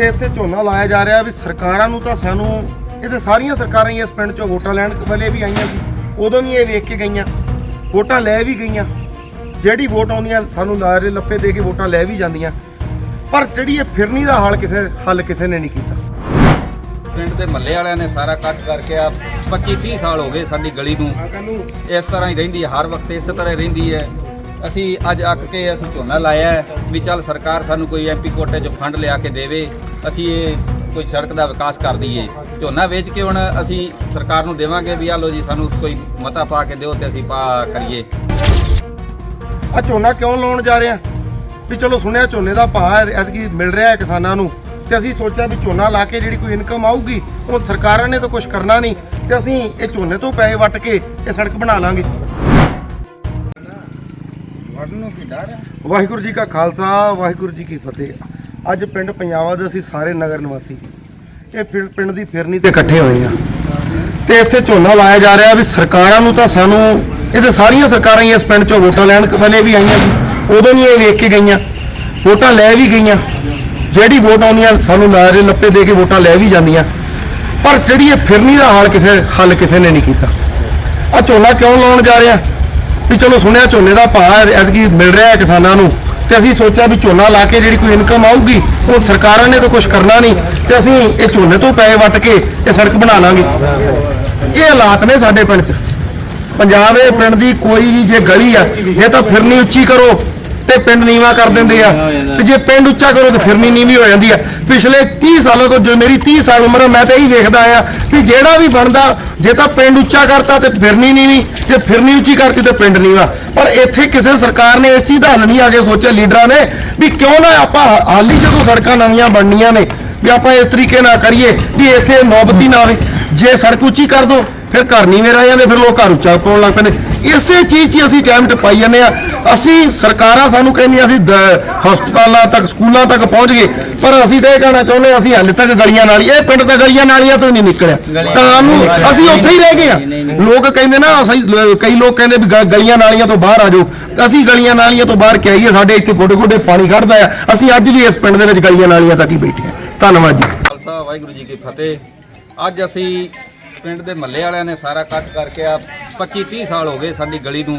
ਤੇ ਇੱਥੇ ਝੋਨਾ ਲਾਇਆ ਜਾ ਰਿਹਾ ਵੀ ਸਰਕਾਰਾਂ ਨੂੰ ਤਾਂ ਸਾਨੂੰ ਇਹ ਤੇ ਸਾਰੀਆਂ ਸਰਕਾਰਾਂ ਹੀ ਇਸ ਪਿੰਡ 'ਚੋਂ ਵੋਟਾਂ ਲੈਣ ਵੇਲੇ ਵੀ ਆਈਆਂ ਸੀ। ਉਦੋਂ ਵੀ ਇਹ ਵੇਖ ਕੇ ਗਈਆਂ। ਵੋਟਾਂ ਲੈ ਵੀ ਗਈਆਂ। ਜਿਹੜੀ ਵੋਟ ਆਉਂਦੀਆਂ ਸਾਨੂੰ ਲਾਰੇ ਲੱਪੇ ਦੇ ਕੇ ਵੋਟਾਂ ਲੈ ਵੀ ਜਾਂਦੀਆਂ। ਪਰ ਜਿਹੜੀ ਇਹ ਫਿਰਨੀ ਦਾ ਹੱਲ ਕਿਸੇ ਹੱਲ ਕਿਸੇ ਨੇ ਨਹੀਂ ਕੀਤਾ। ਪਿੰਡ ਦੇ ਮੱਲੇ ਵਾਲਿਆਂ ਨੇ ਸਾਰਾ ਕੱਟ ਕਰਕੇ ਆ 25 30 ਸਾਲ ਹੋ ਗਏ ਸਾਡੀ ਗਲੀ ਨੂੰ। ਇਸ ਤਰ੍ਹਾਂ ਹੀ ਰਹਿੰਦੀ ਹੈ ਹਰ ਵਕਤ ਇਸੇ ਤਰ੍ਹਾਂ ਹੀ ਰਹਿੰਦੀ ਹੈ। ਅਸੀਂ ਅੱਜ ਅੱਕ ਕੇ ਅਸੀਂ ਝੋਨਾ ਲਾਇਆ ਵੀ ਚੱਲ ਸਰਕਾਰ ਸਾਨੂੰ ਕੋਈ ਐਮਪੀ ਕੋਟੇ 'ਚ ਫੰਡ ਲਿਆ ਕੇ ਦੇਵੇ, ਅਸੀਂ ਇਹ ਕੋਈ ਸੜਕ ਦਾ ਵਿਕਾਸ ਕਰ ਦਈਏ। ਝੋਨਾ ਵੇਚ ਕੇ ਹੁਣ ਅਸੀਂ ਸਰਕਾਰ ਨੂੰ ਦੇਵਾਂਗੇ ਵੀ ਆ ਲੋ ਜੀ, ਸਾਨੂੰ ਕੋਈ ਮਤਾ ਪਾ ਕੇ ਦਿਓ ਤੇ ਅਸੀਂ ਪਾ ਕਰੀਏ। ਆ ਝੋਨਾ ਕਿਉਂ ਲਾਉਣ ਜਾ ਰਹੇ ਆ ਵੀ ਚਲੋ ਸੁਣਿਆ ਝੋਨੇ ਦਾ ਭਾਅ ਐਤਕੀ ਮਿਲ ਰਿਹਾ ਹੈ ਕਿਸਾਨਾਂ ਨੂੰ। ਤੇ ਅਸੀਂ ਸੋਚਿਆ ਵੀ ਝੋਨਾ ਲਾ ਕੇ ਜਿਹੜੀ ਕੋਈ ਇਨਕਮ ਆਊਗੀ, ਉਹ ਸਰਕਾਰਾਂ ਨੇ ਤਾਂ ਕੁਝ ਕਰਨਾ ਨਹੀਂ। ਤੇ ਅਸੀਂ ਇਹ ਝੋਨੇ ਤੋਂ ਪੈਸੇ ਵੱਟ ਕੇ ਇਹ ਸੜਕ ਬਣਾ ਲਾਂਗੇ। ਨੂੰ ਕੀ ਡਰ ਵਾਹਿਗੁਰੂ ਜੀ ਕਾ ਖਾਲਸਾ, ਵਾਹਿਗੁਰੂ ਜੀ ਕੀ ਫਤਿਹ। ਅੱਜ ਪਿੰਡ ਪੰਜਾਬਾ ਦੇ ਅਸੀਂ ਸਾਰੇ ਨਗਰ ਨਿਵਾਸੀ। ਇਹ ਪਿੰ- ਪਿੰਡ ਦੀ ਫਿਰਨੀ ਤੇ ਇਕੱਠੇ ਹੋਏ ਆ ਤੇ ਇੱਥੇ ਝੋਨਾ ਲਾਇਆ ਜਾ ਰਿਹਾ ਵੀ ਸਰਕਾਰਾਂ ਨੂੰ ਤਾਂ ਸਾਨੂੰ, ਇਹ ਤਾਂ ਸਾਰੀਆਂ ਸਰਕਾਰਾਂ ਹੀ ਇਸ ਪਿੰਡ 'ਚੋਂ ਵੋਟਾਂ ਲੈਣ ਵੇਲੇ ਵੀ ਆਈਆਂ ਸੀ। ਉਦੋਂ ਵੀ ਇਹ ਵੇਖ ਕੇ ਗਈਆਂ। ਵੋਟਾਂ ਲੈ ਵੀ ਗਈਆਂ। ਜਿਹੜੀ ਵੋਟ ਆਉਂਦੀਆਂ ਸਾਨੂੰ ਲਾਰੇ ਲੱਪੇ ਦੇ ਕੇ ਵੋਟਾਂ ਲੈ ਵੀ ਜਾਂਦੀਆਂ। ਪਰ ਜਿਹੜੀ ਇਹ ਫਿਰਨੀ ਦਾ ਹਾਲ ਕਿਸੇ, ਹੱਲ ਕਿਸੇ ਨੇ ਨਹੀਂ ਕੀਤਾ। ਆ ਝੋਨਾ ਕਿਉਂ ਲਾਉਣ ਜਾ ਰਿਹਾ? ਵੀ ਚਲੋ ਸੁਣਿਆ ਝੋਨੇ ਦਾ ਭਾਅ ਐਤਕੀ ਮਿਲ ਰਿਹਾ ਹੈ ਕਿਸਾਨਾਂ ਨੂੰ। ਤੇ ਅਸੀਂ ਸੋਚਿਆ ਵੀ ਝੋਨਾ ਲਾ ਕੇ ਜਿਹੜੀ ਕੋਈ ਇਨਕਮ ਆਊਗੀ, ਉਹ ਸਰਕਾਰਾਂ ਨੇ ਤਾਂ ਕੁਝ ਕਰਨਾ ਨਹੀਂ। ਤੇ ਅਸੀਂ ਇਹ ਝੋਨੇ ਤੋਂ ਪੈਸੇ ਵੱਟ ਕੇ ਇਹ ਸੜਕ ਬਣਾ ਲਾਂਗੇ। ਇਹ ਹਾਲਾਤ ਨੇ ਸਾਡੇ ਪਿੰਡ 'ਚ। ਪੰਜਾਬ ਦੇ ਪਿੰਡ ਦੀ ਕੋਈ ਵੀ ਜੇ ਗਲੀ ਆ, ਜੇ ਤਾਂ ਫਿਰਨੀ ਉੱਚੀ ਕਰੋ। ਤੇ ਪਿੰਡ ਨੀਵਾ ਕਰ ਦਿੰਦੇ ਆ। ਤੇ ਜੇ ਪਿੰਡ ਉੱਚਾ ਕਰੋ ਤੇ ਫਿਰਨੀ ਨੀਵੀਂ ਹੋ ਜਾਂਦੀ ਆ। ਪਿਛਲੇ 30 ਸਾਲਾਂ ਤੋਂ ਜੋ ਮੇਰੀ 30 ਸਾਲ ਉਮਰ ਆ ਮੈਂ ਤਾਂ ਇਹੀ ਵੇਖਦਾ ਆਇਆ ਵੀ ਜਿਹੜਾ ਵੀ ਬਣਦਾ ਜੇ ਤਾਂ ਪਿੰਡ ਉੱਚਾ ਕਰਤਾ ਤੇ ਫਿਰਨੀ ਨੀਵੀਂ ਜੇ ਫਿਰਨੀ ਉੱਚੀ ਕਰਤੀ ਤੇ ਪਿੰਡ ਨੀਵਾ। ਪਰ ਇੱਥੇ ਕਿਸੇ ਸਰਕਾਰ ਨੇ ਇਸ ਚੀਜ਼ ਦਾ ਹੱਲ ਨਹੀਂ ਆ ਕੇ ਸੋਚਿਆ ਲੀਡਰਾਂ ਨੇ ਵੀ ਕਿਉਂ ਨਾ ਆਪਾਂ ਹਾਲੀ ਜਦੋਂ ਸੜਕਾਂ ਨਵੀਆਂ ਬਣਨੀਆਂ ਨੇ ਵੀ ਆਪਾਂ ਇਸ ਤਰੀਕੇ ਨਾਲ ਕਰੀਏ ਵੀ ਇੱਥੇ ਨੌਬਤੀ ਨਾ ਆਵੇ। ਜੇ ਸੜਕ ਉੱਚੀ ਕਰ ਦੋ ਫਿਰ ਘਰ ਨਹੀਂ ਮੇਰਾ ਜਾਂਦੇ ਫਿਰ ਲੋਕ ਘਰ ਉੱਚਾ ਪਾਉਣ ਲੱਗ ਪੈਂਦੇ। ਇਸੇ ਚੀਜ਼ 'ਚ ਅਸੀਂ ਟਾਈਮ ਟਪਾਈ ਜਾਂਦੇ ਆ ਅਸੀਂ ਸਰਕਾਰਾਂ ਸਾਨੂੰ ਕਹਿੰਦੀਆਂ ਅਸੀਂ ਹਸਪਤਾਲਾਂ ਤੱਕ ਸਕੂਲਾਂ ਤੱਕ ਪਹੁੰਚ ਗਏ। ਪਰ ਅਸੀਂ ਤਾਂ ਇਹ ਕਹਿਣਾ ਚਾਹੁੰਦੇ ਹਾਂ, ਅਸੀਂ ਹਾਲੇ ਤੱਕ ਗਲੀਆਂ ਨਾਲੀ ਇਹ ਪਿੰਡ ਤਾਂ ਗਲੀਆਂ ਨਾਲੀਆਂ ਤੋਂ ਨਹੀਂ ਨਿਕਲਿਆ। ਤਾਂ ਅਸੀਂ ਉੱਥੇ ਹੀ ਰਹਿ ਗਏ ਆ ਲੋਕ ਕਹਿੰਦੇ ਨਾ ਅਸੀਂ ਕਈ ਲੋਕ ਕਹਿੰਦੇ ਵੀ ਗਲੀਆਂ ਨਾਲੀਆਂ ਤੋਂ ਬਾਹਰ ਆ ਜਾਓ। ਅਸੀਂ ਗਲੀਆਂ ਨਾਲੀਆਂ ਤੋਂ ਬਾਹਰ ਕਿ ਆਈਏ ਸਾਡੇ ਇੱਥੇ ਗੋਡੇ ਗੋਡੇ ਪਾਣੀ ਖੜਦਾ ਆ। ਅਸੀਂ ਅੱਜ ਵੀ ਇਸ ਪਿੰਡ ਦੇ ਵਿੱਚ ਗਲੀਆਂ ਨਾਲੀਆਂ ਤੱਕ ਹੀ ਬੈਠੇ ਆ ਧੰਨਵਾਦ ਜੀ। ਖਾਲਸਾ ਵਾਹਿਗੁਰੂ ਜੀ ਕੀ ਫਤਿਹ। ਅੱਜ ਅਸੀਂ ਪਿੰਡ ਦੇ ਮੱਲੇ ਵਾਲਿਆਂ ਨੇ ਸਾਰਾ ਕੱਟ ਕਰਕੇ ਆ 25 30 ਸਾਲ ਹੋ ਗਏ ਸਾਡੀ ਗਲੀ ਨੂੰ।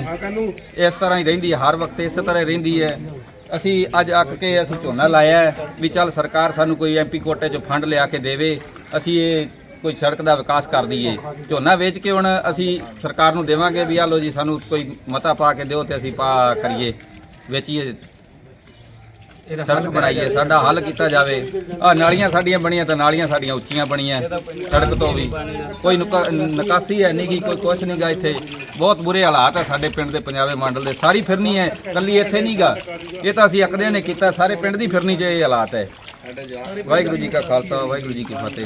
ਇਸ ਤਰ੍ਹਾਂ ਹੀ ਰਹਿੰਦੀ ਹੈ, ਹਰ ਵਕਤ ਇਸੇ ਤਰ੍ਹਾਂ ਹੀ ਰਹਿੰਦੀ ਹੈ। ਅਸੀਂ ਅੱਜ ਅੱਕ ਕੇ ਅਸੀਂ ਝੋਨਾ ਲਾਇਆ ਵੀ ਚੱਲ ਸਰਕਾਰ ਸਾਨੂੰ ਕੋਈ ਐਮਪੀ ਕੋਟੇ 'ਚ ਫੰਡ ਲਿਆ ਕੇ ਦੇਵੇ, ਅਸੀਂ ਇਹ ਕੋਈ ਸੜਕ ਦਾ ਵਿਕਾਸ ਕਰ ਦਈਏ। ਝੋਨਾ ਵੇਚ ਕੇ ਹੁਣ ਅਸੀਂ ਸਰਕਾਰ ਨੂੰ ਦੇਵਾਂਗੇ ਵੀ ਆ ਲੋ ਜੀ, ਸਾਨੂੰ ਕੋਈ ਮਤਾ ਪਾ ਕੇ ਦਿਓ ਤੇ ਅਸੀਂ ਪਾ ਕਰੀਏ, ਵੇਚੀਏ। ਸੜਕ ਬਣਾਈਏ ਸਾਡਾ ਹੱਲ ਕੀਤਾ ਜਾਵੇ। ਆ ਨਾਲੀਆਂ ਸਾਡੀਆਂ ਬਣੀਆਂ ਤਾਂ ਨਾਲੀਆਂ ਸਾਡੀਆਂ ਉੱਚੀਆਂ ਬਣੀਆਂ ਸੜਕ ਤੋਂ ਵੀ। ਕੋਈ ਨੁਕਾ- ਨਿਕਾਸੀ ਹੈ ਨਹੀਂ ਗੀ ਕੋਈ ਕੁਛ ਨਹੀਂ ਗਾ ਇੱਥੇ। ਬਹੁਤ ਬੁਰੇ ਹਾਲਾਤ ਹੈ ਸਾਡੇ ਪਿੰਡ ਦੇ ਪੰਜਾਬੇ ਮੰਡਲ ਦੇ। ਸਾਰੀ ਫਿਰਨੀ ਹੈ ਕੱਲੀ ਇੱਥੇ ਨਹੀਂ ਗਾ। ਇਹ ਤਾਂ ਅਸੀਂ ਅਕਦਿਆਂ ਨੇ ਕੀਤਾ ਸਾਰੇ ਪਿੰਡ ਦੀ ਫਿਰਨੀ 'ਚ ਇਹ ਹਾਲਾਤ ਹੈ। ਵਾਹਿਗੁਰੂ ਜੀ ਕਾ ਖਾਲਸਾ ਵਾਹਿਗੁਰੂ ਜੀ ਕੀ ਫਤਿਹ।